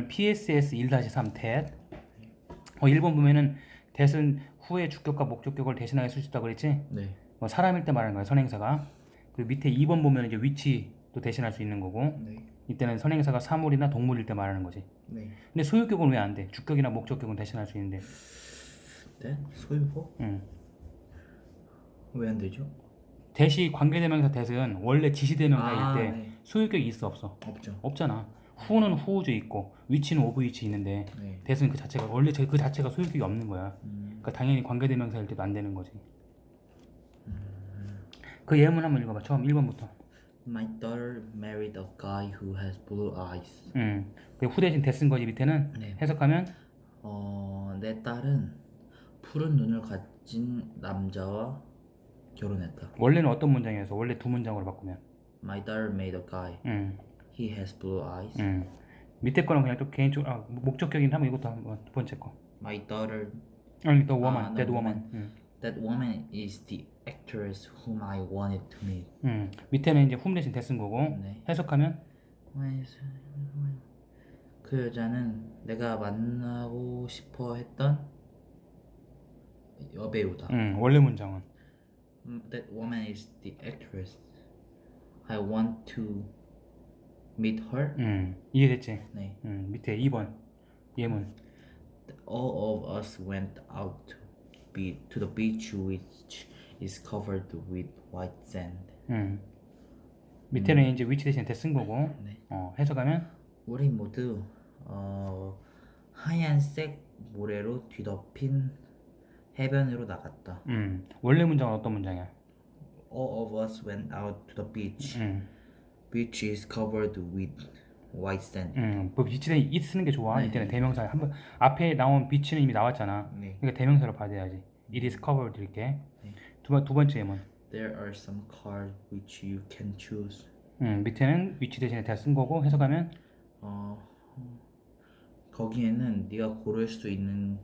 부분을 PSS 1-3 tet. 어, 1번 보면은 that은 후에 주격과 목적격을 대신하여 쓸수 있다고 그랬지? 네. 뭐 사람일 때 말하는 거야 선행사가. 그리고 밑에 2번 보면 이제 위치도 대신할 수 있는 거고 네. 이때는 선행사가 사물이나 동물일 때 말하는 거지. 네. 근데 소유격은 왜 안 돼? 주격이나 목적격은 대신할 수 있는데. 네? 소유법? 응. 왜 안 되죠? 대시 관계대명사 that은 원래 지시대명사일 아, 때 네. 소유격이 있어 없어? 없죠. 없잖아. 후는 후우주 있고 위치는 오브 위치 있는데 네. that은 그 자체가 원래 제- 그 자체가 소유격이 없는 거야. 음, 그러니까 당연히 관계대명사일 때도 안 되는 거지. 그 예문 한번 읽어봐. 처음 1번부터. My daughter married a guy who has blue eyes. 음. 그후 대신 that쓴 거지 밑에는 네. 해석하면 어, 내 딸은 푸른 눈을 가진 남자와 결혼했다. 원래는 어떤 문장이어서 원래 두 문장으로 바꾸면. My daughter made a guy. 음. He has blue eyes. 음. 밑에 거는 그냥 좀 개인적으로 아, 목적격인 한번 이것도 한번 두 번째 거. My daughter, 아니 또 woman, 아, that the woman. 음. that woman is the actress whom I wanted to meet. 음. 밑에는 이제 whom 대신 that쓴 거고 네. 해석하면 그 여자는 내가 만나고 싶어 했던 여배우다. 음. 원래 문장은 Mm, That woman is the actress. I want to meet her. 음. 이해됐지? 네. 음. 밑에 2번 예문. All of us went out to, be, to the beach which is covered with white sand. 음. 밑에는 이제 위치 대신 that쓴 거고 네. 어, 해석하면 우리 모두 어, 하얀색 모래로 뒤덮인 해변으로 나갔다. 음. 원래 문장은 어떤 문장이야? All of us went out to the beach, 음. Which is covered with white sand. 음. 뭐 위치 대신 it 쓰는 게 좋아. 네. 이때는 대명사 한번 앞에 나온 비치는 이미 나왔잖아. 네. 그러니까 대명사로 받아야지. It is covered 이렇게. 네. 두, 번, 두 번째 예문. There are some cards which you can choose. 음, 밑에는 위치 대신에 다 쓴 거고 해석하면 어, 거기에는 네가 고를 수 있는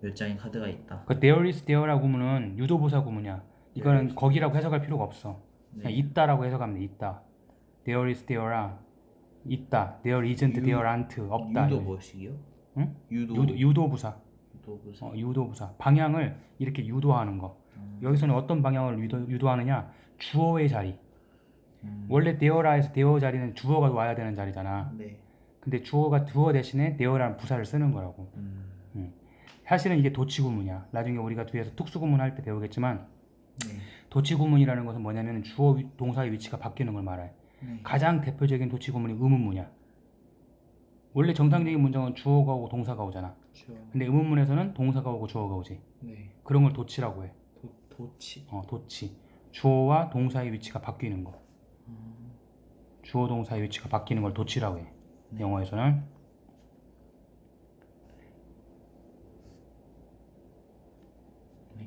몇 장의 카드가 있다. 그 there is there라고 구문은 유도부사 구문이야. 이거는 거기라고 해석할 필요가 없어. 그냥 네. 있다라고 해석하면 돼. 있다. There is there라 있다. there isn't, 유- there aren't 없다. 유도 뭐시기요? 응? 유도 유도, 유도 부사. 유도부사. 어, 유도 부사. 방향을 이렇게 유도하는 거. 음. 여기서는 어떤 방향을 유도, 유도하느냐? 주어의 자리. 음. 원래 there라에서 there 자리는 주어가 와야 되는 자리잖아. 네. 근데 주어가 주어 대신에 there라는 부사를 쓰는 거라고. 음. 사실은 이게 도치 구문이야. 나중에 우리가 뒤에서 특수 구문 할 때 배우겠지만 네. 도치 구문이라는 것은 뭐냐면 주어 위- 동사의 위치가 바뀌는 걸 말해. 네. 가장 대표적인 도치 구문이 의문문이야. 원래 정상적인 문장은 주어가 오고 동사가 오잖아. 그렇죠. 근데 의문문에서는 동사가 오고 주어가 오지. 네. 그런 걸 도치라고 해. 도, 도치. 어, 도치. 주어와 동사의 위치가 바뀌는 거. 음. 주어 동사의 위치가 바뀌는 걸 도치라고 해. 네. 영어에서는.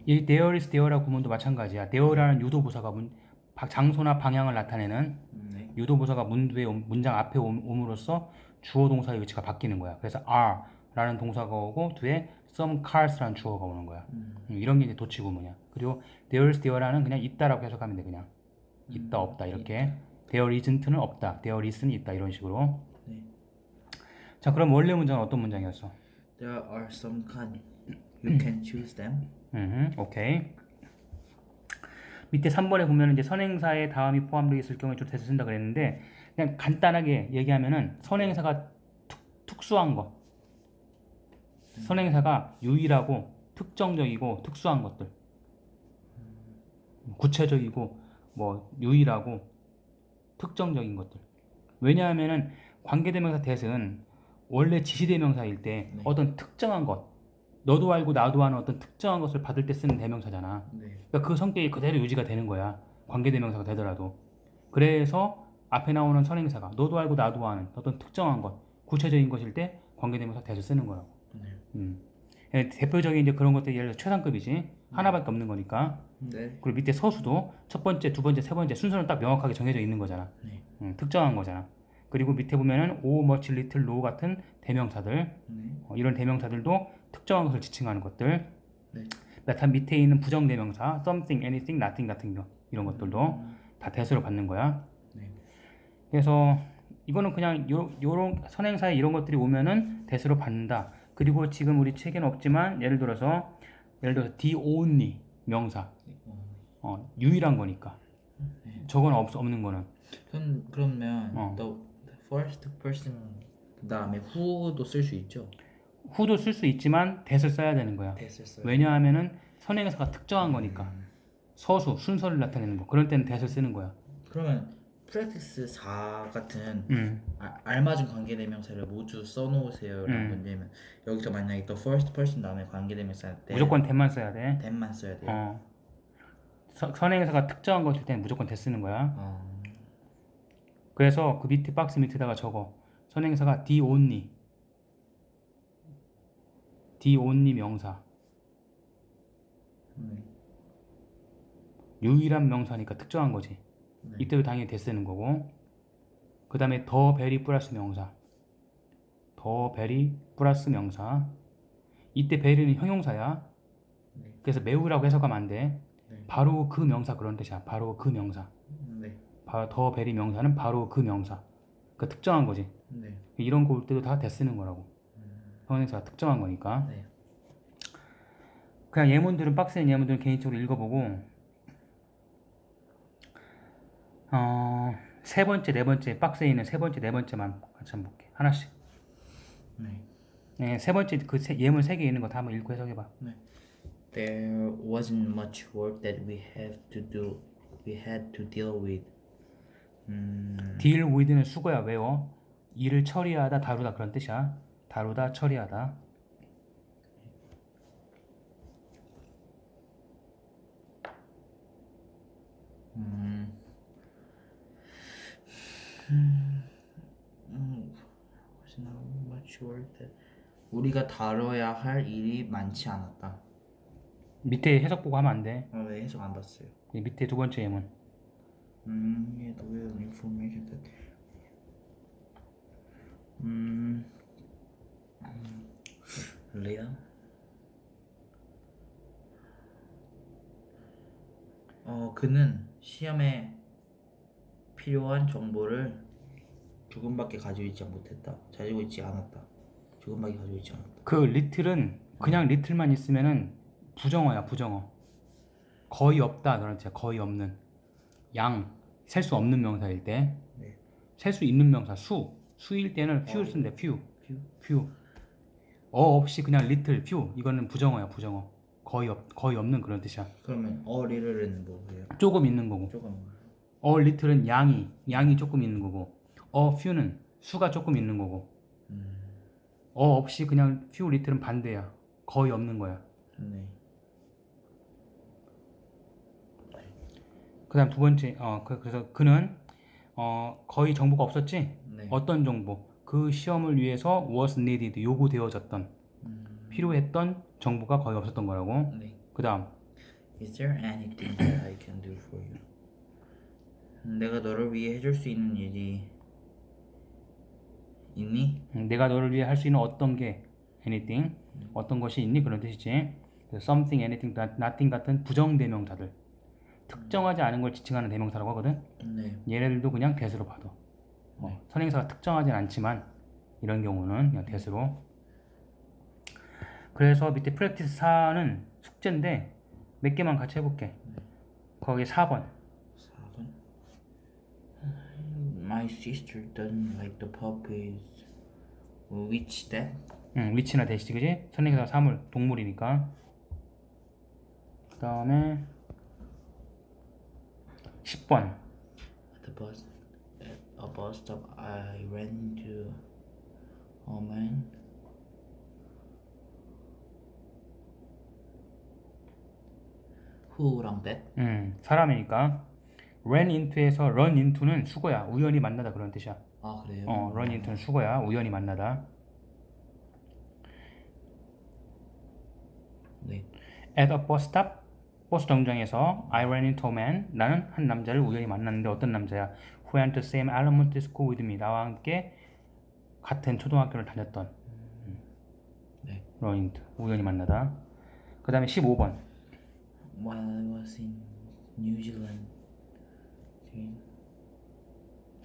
이 there is there라고 구문도 마찬가지야. there라는 유도부사가 문, 바- 장소나 방향을 나타내는 네. 유도부사가 문두에 옴- 문장 앞에 옴- 옴으로써 주어 동사의 위치가 바뀌는 거야. 그래서 are라는 동사가 오고 뒤에 some cars라는 주어가 오는 거야. 음. 음, 이런 게 이제 도치 구문이야. 그리고 there is there라는 그냥 있다라고 해석하면 돼 그냥 있다 없다 이렇게 there isn't는 없다, there is는 있다 이런 식으로. 네. 자 그럼 원래 문장은 어떤 문장이었어? There are some cards. You can choose them. 음, 오케이. 밑에 3번에 보면 이제 선행사의 다음이 포함되어 있을 경우에 좀 대서 쓴다 그랬는데 그냥 간단하게 얘기하면은 선행사가 특, 특수한 거 선행사가 유일하고 특정적이고 특수한 것들. 구체적이고 뭐 유일하고 특정적인 것들. 왜냐하면은 관계대명사 대은 원래 지시대명사일 때 네. 어떤 특정한 것 너도 알고 나도 아는 어떤 특정한 것을 받을 때 쓰는 대명사잖아 네. 그러니까 그 성격이 그대로 유지가 되는 거야. 관계 대명사가 되더라도. 그래서 앞에 나오는 선행사가 너도 알고 나도 아는 어떤 특정한 것, 구체적인 것일 때 관계 대명사 대서 쓰는 거라고. 네. 음. 예, 대표적인 이제 그런 것들이 예를 들어 최상급이지. 하나밖에 없는 거니까. 네. 그리고 밑에 서수도 첫 번째, 두 번째, 세 번째 순서는 딱 명확하게 정해져 있는 거잖아. 네. 음, 특정한 거잖아. 그리고 밑에 보면은 o, much, little, low 같은 대명사들 네. 어, 이런 대명사들도 특정한 것을 지칭하는 것들. 네. 다 밑에 있는 부정 대명사 something, anything, nothing 같은 거 이런 것들도 음. 다 대수로 받는 거야. 네. 그래서 이거는 그냥 요 요런 선행사에 이런 것들이 오면은 대수로 받는다. 그리고 지금 우리 책에는 없지만 예를 들어서 예를 들어서 the only 명사 어, 유일한 거니까 저건 없, 없는 거는 그럼 그러면 어. the first person 그다음에 who도 쓸 수 있죠. Who도 쓸 수 있지만 that을 써야 되는 거야. 왜냐하면은 선행사가 특정한 거니까 서수 순서를 나타내는 거 그럴 때는 that을 쓰는 거야. 그러면 practice 4 같은 음. 아, 알맞은 관계대명사를 모두 써놓으세요라는 음. 문제면 여기서 만약에 the first person 다음에 관계대명사 할때 무조건 that만 써야 돼. that만 써야 돼요. 어. 서- 선행사가 특정한 것일 때는 무조건 that 쓰는 거야. 어. 그래서 그 밑에 박스 밑에다가 적어. 선행사가 the only. The only 명사. 네. 유일한 명사니까 특정한 거지. 네. 이때도 당연히 대 쓰는 거고. 그 다음에 더 베리 플러스 명사. 더 베리 플러스 명사. 이때 베리는 형용사야. 네. 그래서 매우라고 해석하면 안 돼. 네. 바로 그 명사 그런 뜻이야. 바로 그 명사. 네. 바- 더 베리 명사는 바로 그 명사. 그 특정한 거지. 네. 이런 거올 때도 다 대 쓰는 거라고. 형용사가 특정한 거니까. 네. 그냥 예문들은 박스에 있는 예문들은 개인적으로 읽어보고 어, 세 번째, 네 번째 박스에 있는 세 번째, 네 번째만 같이 한번 볼게. 하나씩. 네. 네, 세 번째 그 세- 예문 세 개 있는 거 다 한번 읽고 해석해봐. There wasn't much work that we have to do. We had to deal with. 음, deal with는 수거야 외워. 일을 처리하다, 다루다 그런 뜻이야. 다루다, 처리하다. 음, 음, much 우리가 다뤄야 할 일이 많지 않았다. 밑에 해석 보고 하면 안 돼. 어, 왜 해석 안 봤어요? 이 밑에 두 번째 예문. 음, yeah, the information that. 음, 음, 레아. 어, 그는 시험에 필요한 정보를 조금밖에 가지고 있지 못했다. 가지고 있지 않았다. 조금밖에 가지고 있지 않았다. 그 리틀은 그냥 리틀만 있으면은 부정어야 부정어 거의 없다 그런 뜻이야 거의 없는 양 셀 수 없는 명사일 때 네. 셀 수 있는 명사 수 수일 때는 few 쓴대 few few? few 어 없이 그냥 little few. 이거는 부정어야 부정어. 거의 없 거의 없는 그런 뜻이야. 그러면 어 리를은 뭐예요? 조금 있는 거고. 조금. 어 little은 양이 양이 조금 있는 거고. 어 few는 수가 조금 있는 거고. 음, 어 없이 그냥 few little은 반대야. 거의 없는 거야. 네. 그다음 두 번째 어 그, 그래서 그는 어 거의 정보가 없었지? 네. 어떤 정보 그 시험을 위해서 was needed 요구되어졌던 음, 필요했던 정보가 거의 없었던 거라고. 네. 그다음. Is there anything that I can do for you? 내가 너를 위해 해줄 수 있는 일이 있니? 음, 내가 너를 위해 할 수 있는 어떤 게 anything 어떤 것이 있니? 그런 뜻이지. something anything not- nothing 같은 부정 대명사들. 특정하지 않은 걸 지칭하는 대명사라고 하거든. 네. 얘네들도 그냥 대수로 봐도 어, 선행사가 특정하진 않지만 이런 경우는 그냥 대수로. 그래서 밑에 프랙티스 4는 숙제인데 몇 개만 같이 해볼게. 거기 4번. 4번? My sister doesn't like the puppies. Which that? 응, 위치나 대시 그지? 선행사가 사물, 동물이니까. 그 다음에 10번. At the bus a bus stop I ran into a man Who랑 that? 음, 사람이니까 ran into에서 run into는 수거야 우연히 만나다 그런 뜻이야 아 그래요? 어, run into는 수거야 우연히 만나다 네. At a bus stop 버스 정류장에서 I ran into a man 나는 한 남자를 우연히 만났는데 어떤 남자야 Who went to same elementary school with me 나와 함께 같은 초등학교를 다녔던 네. into 우연히 만나다 그 다음에 15번 While I was in New Zealand.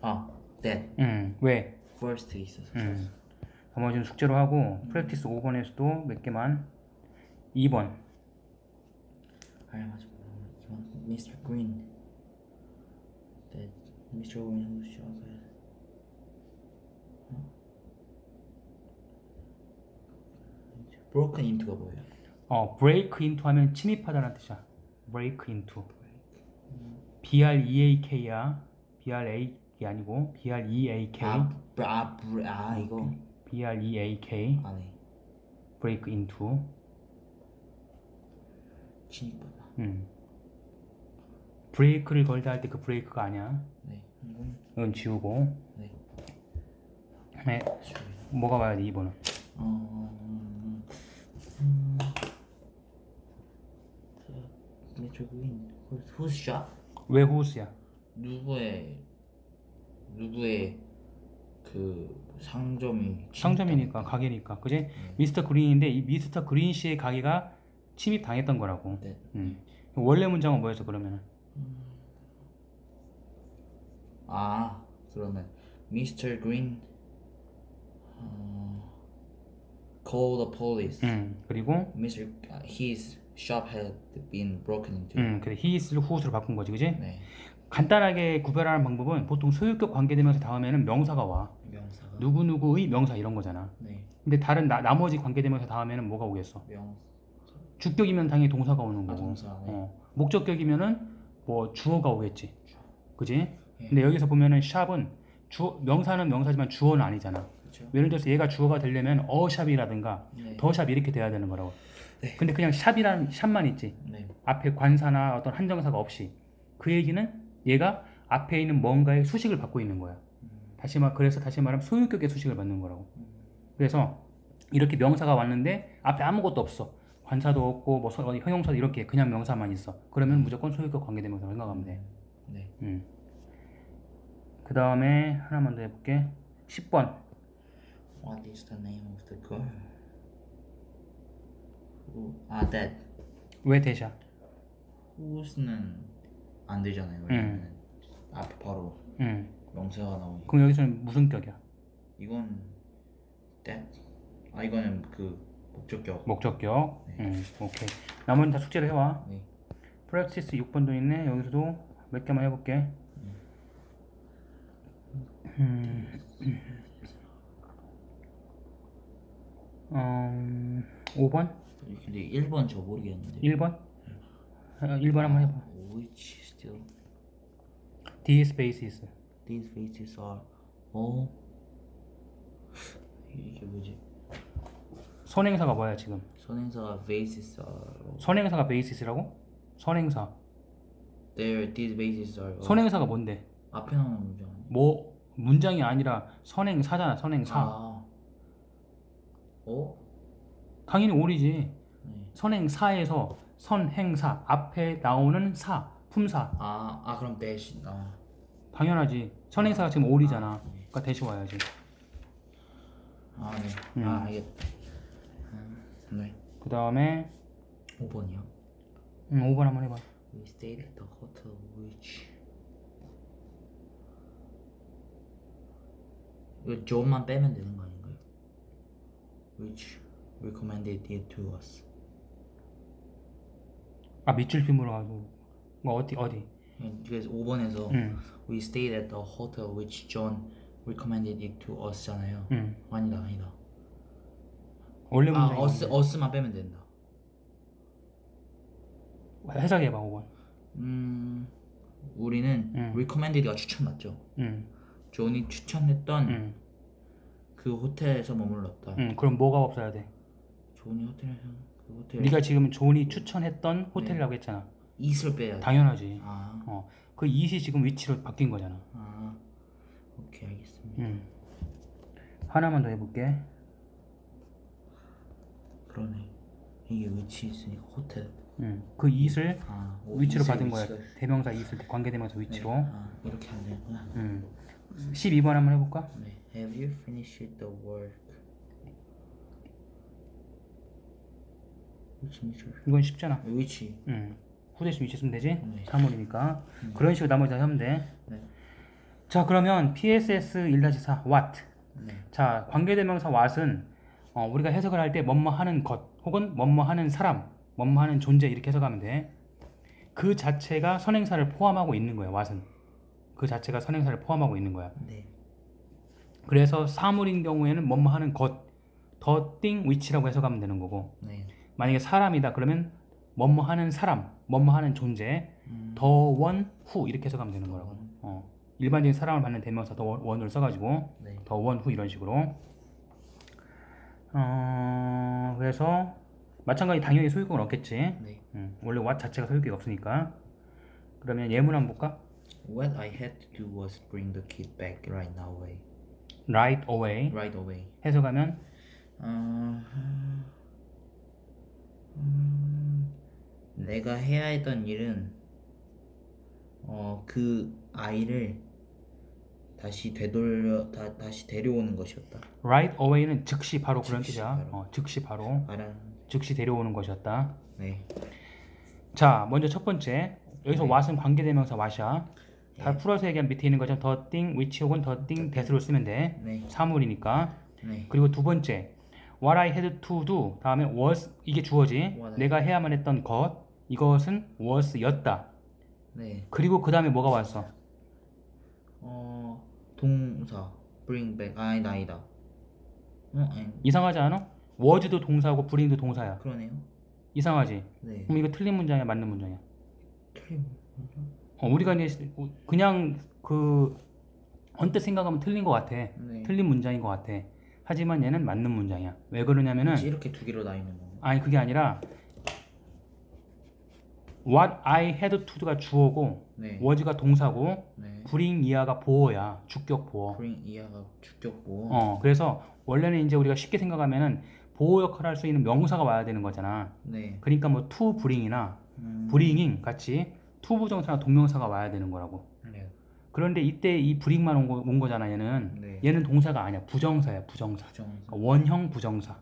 아 that 음, 왜? first 있어서 음. 나머지는 숙제로 하고 프랙티스 5번에서도 몇 개만 2번 아 맞아 이건 Mr. Green that Mr. Green who shot at 어? broken into가 뭐예요? 어, break into 하면 침입하다는 뜻이야. break into. B R E A K야. B R A 이 아니고 B R E A K. 아, 브- 아, 브- 아 이거 B R E A K. 안해 break into. 진입하다 음. 브레이크를 걸다 할 때 그 브레이크가 아니야. 네 이건 이건 지우고. 네 네. 뭐가 와야 돼, 2번은? 어, 음, 음, 그, who's shot? 왜 호스야? 누구의 누구의 그 상점이 상점이니까. 가게니까. 그지? 미스터 그린인데 이 미스터 그린 씨의 가게가 침입 당했던 거라고. 네. 음. 원래 문장은 뭐였어, 그러면? 아 그러면 Mr. Green 어, call the police. 음. 그리고 Mr. uh, his shop had been broken into. 음, 그래. 히스를 whos로 바꾼 거지, 그지? 네. 간단하게 구별하는 방법은 보통 소유격 관계대명사 다음에는 명사가 와. 명사가. 누구누구의 명사 이런 거잖아. 네. 근데 다른 나, 나머지 관계대명사 다음에는 뭐가 오겠어? 명. 주격이면 당연히 동사가 오는 아 거고. 동사. 네. 어. 목적격이면은 뭐 주어가 오겠지. 그지? 예. 근데 여기서 보면은 샵은 주 명사는 명사지만 주어는 아니잖아. 그렇죠. 예를 들어서 얘가 주어가 되려면 어샵이라든가 네. 더샵 이렇게 돼야 되는 거라고. 네. 근데 그냥 샵이라는 샵만 있지. 네. 앞에 관사나 어떤 한정사가 없이. 그 얘기는 얘가 앞에 있는 뭔가의 수식을 받고 있는 거야. 다시 말 그래서 다시 말하면 소유격의 수식을 받는 거라고. 그래서 이렇게 명사가 왔는데 앞에 아무것도 없어. 관사도 없고 뭐 형용사도 이렇게 그냥 명사만 있어. 그러면 무조건 소유격 관계대명사 생각하면 돼. 네. 음. 그 다음에 하나만 더 해볼게. 10번. What is the name of the girl? Who? 아 that. 왜 대샤? who's는 안 되잖아요. 왜냐면 앞에 바로 음. 명사가 나오니까. 그럼 여기서는 무슨 격이야? 이건 that. 아 이거는 그 목적격. 목적격. 네. 음. 오케이. 나머지는 다 숙제를 해와. 네. 프랙티스 6번도 있네. 여기서도 몇 개만 해볼게. 음. 음. 5번? 근데 1번 저 모르겠는데. 1번? 1번 한번 해봐. Which still These bases. these faces are all 이게 뭐지? 선행사가 뭐야 지금? 선행사가 are 선행사가 basis라고? 선행사. there these faces are. 선행사가 뭔데? 앞에 나오는 문장 아니야? 뭐 문장이 아니라 선행사잖아. 선행사. 아. 어? 당연히 올이지. 네. 선행사에서 선행사 앞에 나오는 사 품사 아, 아 그럼 대신 아. 당연하지. 선행사가 지금 올이잖아. 아, 네. 그러니까 대시 와야지. 아, 네. 음. 아, 알겠다. 음, 네. 그 다음에 5번이요. 음, 5번 한번 해봐. We stayed at the hotel which 이거 존만 빼면 되는 거 아닌가요? Which recommended it to us. 아 밑줄 빔으로 가지고 뭐 어디 어디? 그래서 5번에서 응, We stayed at the hotel which John recommended it to us잖아요. 응. 아니다, 아니다. 원래 아, 문장이 us, us만 빼면 된다. 뭔데? 해석해봐 5번. 음, 우리는 음. recommended가 추천 맞죠? 응, 존이 추천했던 응, 그 호텔에서 머물렀다. 응. 그럼 뭐가 없어야 돼? 존이 호텔에서 그 호텔 네가 지금 존이 추천했던 호텔이라고 했잖아. 이슬 빼야 돼. 당연하지. 아, 어, 그 이시 지금 위치로 바뀐 거잖아. 아, 오케이 알겠습니다. 응. 하나만 더 해볼게. 그러네. 이게 위치 있으니까 호텔. 응. 그 이슬 아, 오, 위치로 이슬 받은 거야. 위치가- 대명사 이슬 관계 대명사 위치로. 네. 아, 이렇게 하면 되구나. 음. 12번 한번 해볼까? 네. Have you finished the work? 위치 위치. 이건 쉽잖아. 위치. 음. 후대시 위치 쓰면 되지? 네. 3월이니까. 그런 식으로 나머지 다 하면 돼. 네. 자 그러면 PSS 1-4 what 네. 자 관계 대명사 what은 어, 우리가 해석을 할 때 뭐뭐 하는 것 혹은 뭐뭐 하는 사람 뭐뭐 하는 존재 이렇게 해석하면 돼 그 자체가 선행사를 포함하고 있는 거야 what은 그 자체가 선행사를 포함하고 있는 거야 네. 그래서 사물인 경우에는 뭐뭐 하는 것 thing which라고 해석하면 되는 거고 네. 만약에 사람이다 그러면 뭐뭐 하는 사람 뭐뭐 하는 존재 음, the one who 이렇게 해석하면 되는 거라고 one. 어, 일반적인 사람을 받는 대명사 the one을 써가지고 네. one who 이런 식으로 어, 그래서 마찬가지 당연히 소유격은 없겠지 네. 음, 원래 what 자체가 소유격이 없으니까 그러면 예문 한번 볼까? What I had to do was bring the kid back right now away. right away Right away. 해석하면 어, 음, 내가 해야 했던 일은 어, 그 아이를 다시 되돌려 다, 다시 데려오는 것이었다. right away는 즉시 바로 그런 즉시 뜻이야 바로. 어, 즉시 바로 말한 즉시 데려오는 것이었다 네. 자 먼저 첫 번째 여기서 네. what은 관계대명사 what이야 다 네. 풀어서 얘기한 밑에 있는 것처럼 the thing which 혹은 the thing that으로 쓰면 돼 네. 사물이니까 네. 그리고 두 번째 what I had to do 다음에 was 이게 주어지 What 내가 해야만 했던 것 이것은 was였다 네. 그리고 그 다음에 뭐가 왔어 어, 동사 bring back 아니다 아니다. 어, 아니. 이상하지 않아? was도 동사고 bring도 동사야 그러네요. 이상하지? 네. 그럼 이거 틀린 문장이야 맞는 문장이야 틀린 어, 우리가 이제 그냥 그 언뜻 생각하면 틀린 것 같아 네. 틀린 문장인 것 같아 하지만 얘는 맞는 문장이야 왜 그러냐면은 혹시 이렇게 두 개로 나 있는 거. 아니 그게 아니라 what I had to가 주어고 네. was가 동사고 네. bring 이하가 보어야 주격 보어 bring 이하가 주격 보호. 어 그래서 원래는 이제 우리가 쉽게 생각하면은 보호 역할을 할 수 있는 명사가 와야 되는 거잖아 네. 그러니까 뭐 to bring이나 음, bringing 같이 to 부정사나 동명사가 와야 되는 거라고 네. 그런데 이때 이 bring만 온, 거, 온 거잖아 얘는 네. 얘는 동사가 아니야 부정사야 부정사 부정사. 그러니까 원형 부정사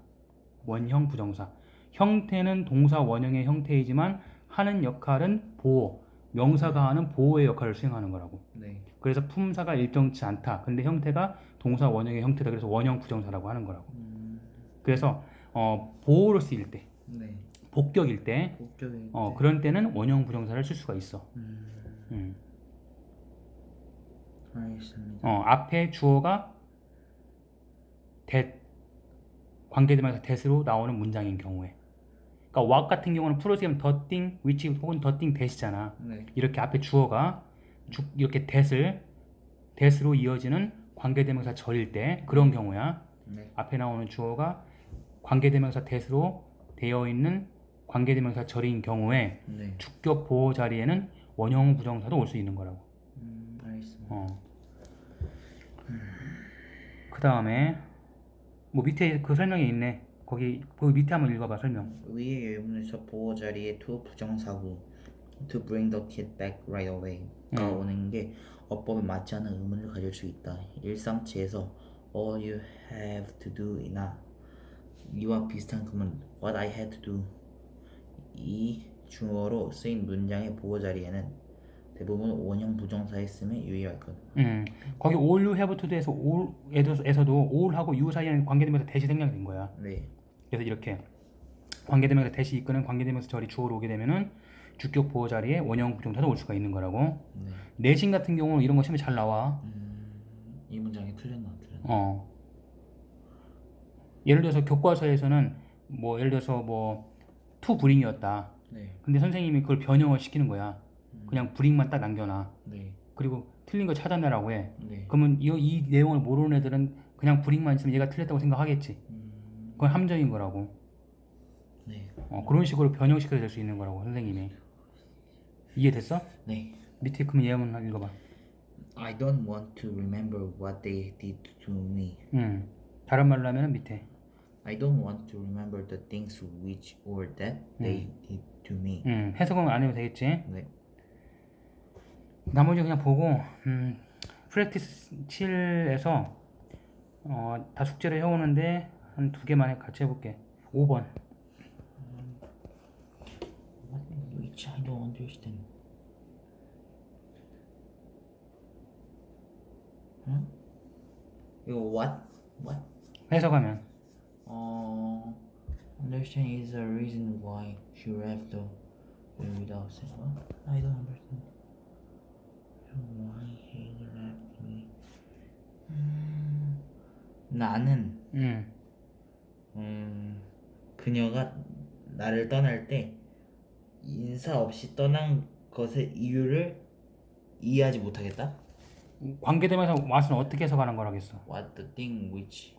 원형 부정사 형태는 동사 원형의 형태이지만 하는 역할은 보호 명사가 하는 보호의 역할을 수행하는 거라고 네. 그래서 품사가 일정치 않다 근데 형태가 동사 원형의 형태다 그래서 원형 부정사라고 하는 거라고 음, 그래서 어, 보호로 쓰일 때 네. 복격일 때 목적이. 어, 그런 때는 원형 부정사를 쓸 수가 있어 음, 음. 알겠습니다. 어, 앞에 주어가 that 관계대명사 that으로 나오는 문장인 경우에 그러니까 what 같은 경우는 the thing, which 혹은 the thing that이잖아 네. 이렇게 앞에 주어가 주, 이렇게 that을 that으로 이어지는 관계대명사 절일 때 그런 경우야 네. 앞에 나오는 주어가 관계대명사 that으로 되어 있는 관계대명사 절인 경우에 네. 주격 보호 자리에는 원형 부정사도 올 수 있는 거라고 음, 알겠습니다. 어. 그 다음에 뭐 밑에 그 설명이 있네. 거기 거기 밑에 한번 읽어봐 설명. 위의 예문에서 보호 자리에 to 부정사구 to bring the kid back right away가 음. 오는 게 어법에 맞지 않는 의문을 가질 수 있다. 일삼치에서 all you have to do이나 이와 비슷한 구문 what I had to do 이 주어로 쓰인 문장의 보호 자리에는 대부분 원형 부정사에 쓰면 유의할 것. 음. 거기 all you have to도에서 all에서도 all하고 you 사이에는 관계대명사 대시 생략된 거야. 네, 그래서 이렇게 관계대명사 대시 이끄는 관계대명사 절이 주어로 오게 되면은 주격 보호 자리에 원형 부정사도 올 수가 있는 거라고. 네. 내신 같은 경우는 이런 거 시험에 잘 나와. 음, 이 문장이 틀렸나 틀렸나. 어. 예를 들어서 교과서에서는 뭐 예를 들어서 뭐 bring이었다. 네, 근데 선생님이 그걸 변형을 시키는 거야. 그냥 브링만 딱 남겨놔. 네, 그리고 틀린 거 찾아내라고 해. 네. 그러면 이, 이 내용을 모르는 애들은 그냥 브링만 있으면 얘가 틀렸다고 생각하겠지. 음, 그건 함정인 거라고. 네, 어, 그런 식으로 변형시켜서 될수 있는 거라고 선생님이. 이해됐어? 네. 밑에 그럼 예문 읽어봐. I don't want to remember what they did to me. 음. 다른 말로 하면 밑에. I don't want to remember the things which or that they did to me. 음. 해석은 안 해도 되겠지. 네, 나머지 그냥 보고 음. 프랙티스 7에서 어, 다 숙제를 해오는데 한 두 개만 해- 같이 해볼게. 5번. which I don't understand. 응? 이거 what? what? 해석하면 어 understand is the reason why she left the room without saying what? I don't understand. Why he left me? 음, 나는 음. 음, 그녀가 나를 떠날 때 인사 없이 떠난 것의 이유를 이해하지 못하겠다. 관계되면서 what은 어떻게 해석하는 거라겠어? What the thing which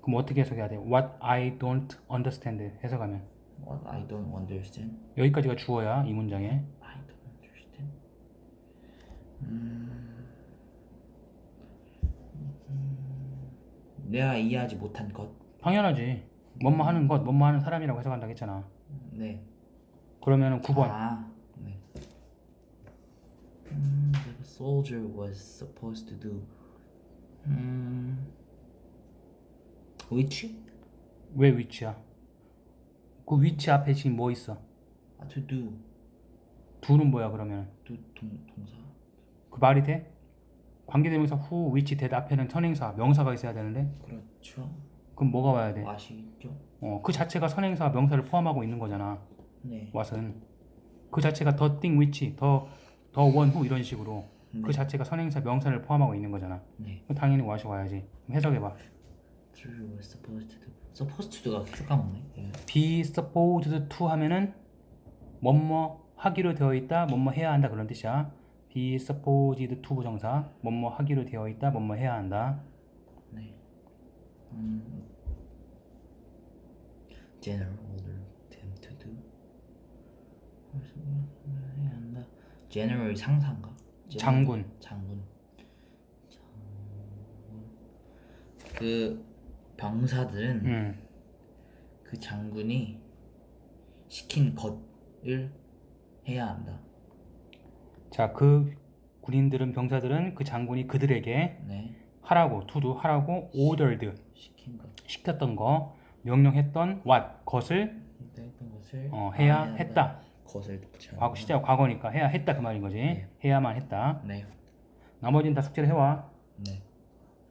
그럼 어떻게 해석해야 돼? What I don't understand 해석하면 what I don't understand. 여기까지가 주어야 이 문장에 I don't understand. 음, 음, 내가 이해하지 못한 것. 당연하지. 뭐뭐 하는 것, 뭐뭐 하는 사람이라고 해석한다고 했잖아. 네. 그러면은 9번 아, 네. 음, the soldier was supposed to do. 음, which? 왜 위치야? 그 위치 앞에 지금 뭐 있어? 아, to do. do는 뭐야 그러면? do 동 동사. 그 말이 돼? 관계대명사 which, that 앞에는 선행사, 명사가 있어야 되는데 그렇죠. 그럼 뭐가 와야 돼? 아시겠죠? 어, 그 자체가 선행사, 명사를 포함하고 있는 거잖아. 네. what은 그 자체가 the thing, which, the, the one, who 이런 식으로 네. 그 자체가 선행사, 명사를 포함하고 있는 거잖아. 네. 그럼 당연히 what이 와야지. 그럼 해석해봐. True was supposed to supposed to가 계속 까먹네. 예. be supposed to 하면은 뭐뭐 하기로 되어 있다, 뭐뭐 해야 한다 그런 뜻이야. be supposed to 부정사, 뭐뭐 하기로 되어 있다, 뭐뭐 해야 한다. 네. 음. General order them to do. 해야 한다. General 상사인가? 장군. 장군. 장군. 그 병사들은 음, 그 장군이 시킨 것을 해야 한다. 자, 그 군인들은 병사들은 그 장군이 그들에게 네. 하라고 to도 하라고 ordered 시킨 것. 시켰던 거, 명령했던 what 것을 했던 것을 어, 해야 한다. 했다. 것을 붙여. 과거 시제 과거니까 해야 했다 그 말인 거지. 네. 해야만 했다. 네. 나머지는 다 숙제를 해와. 네.